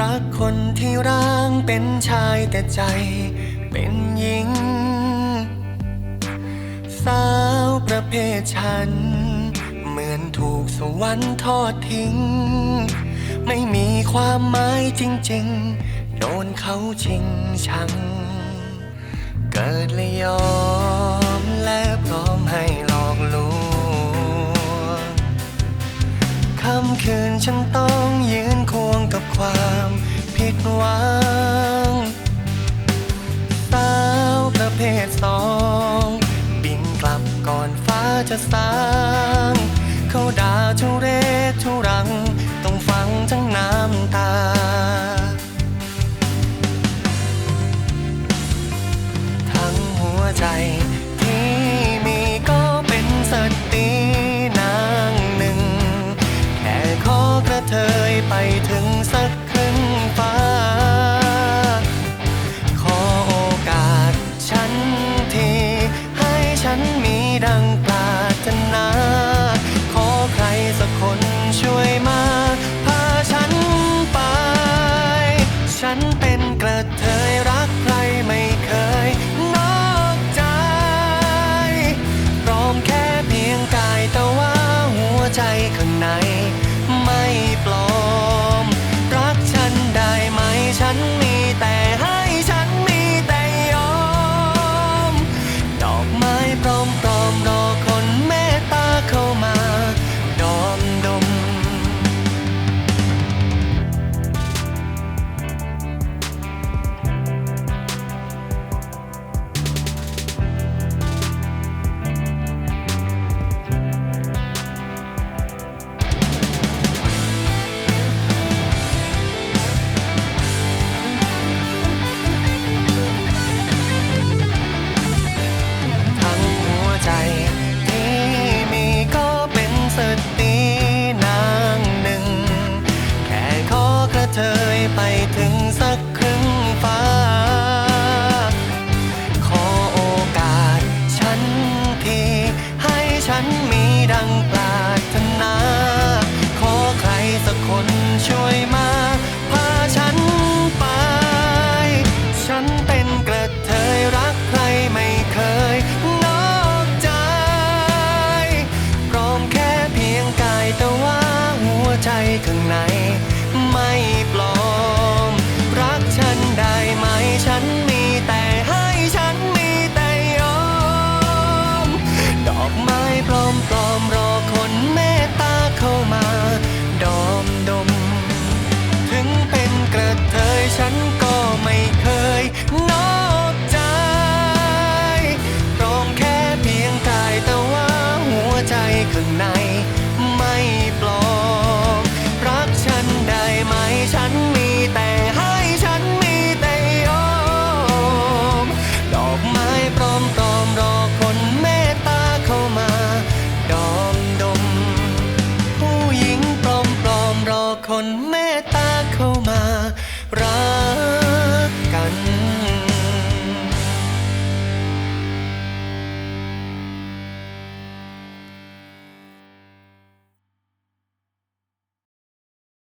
รักคนที่ร่างเป็นชายแต่ใจเป็นหญิง สาวประเภทฉัน เหมือนถูกสวรรค์ทอดทิ้ง ไม่มีความหมายจริงๆ โดนเขาชิงชัง เกิดเลยยอมและพร้อมให้หลอกลวงค่ำคืนฉันต้องยืน กับความผิดหวัง สาวประเภทสอง บินกลับก่อนฟ้าจะสาง เขาด่าทุเรศทุรัง ต้องฟังทั้งน้น ดังปรารถนา ขอใครสักคนช่วยมา พาฉันไป ฉันเป็นกระเทย เป็นกระเทยรักใครไม่เคยนอกใจพร้อมแค่เพียงกายแต่ว่าหัวใจข้างในไม่ปลอม รักฉันได้ไหมฉันมีแต่ให้ฉันมีแต่ยอม ดอกไม้ปลอมปลอมๆรอคนเมตตาเข้ามา ดอมดม ถึงเป็นกระเทยฉัน ปลอมตอมรอคนเมตตาเข้ามา ดอมดม ผู้หญิงปลอมปลอมรอคนเม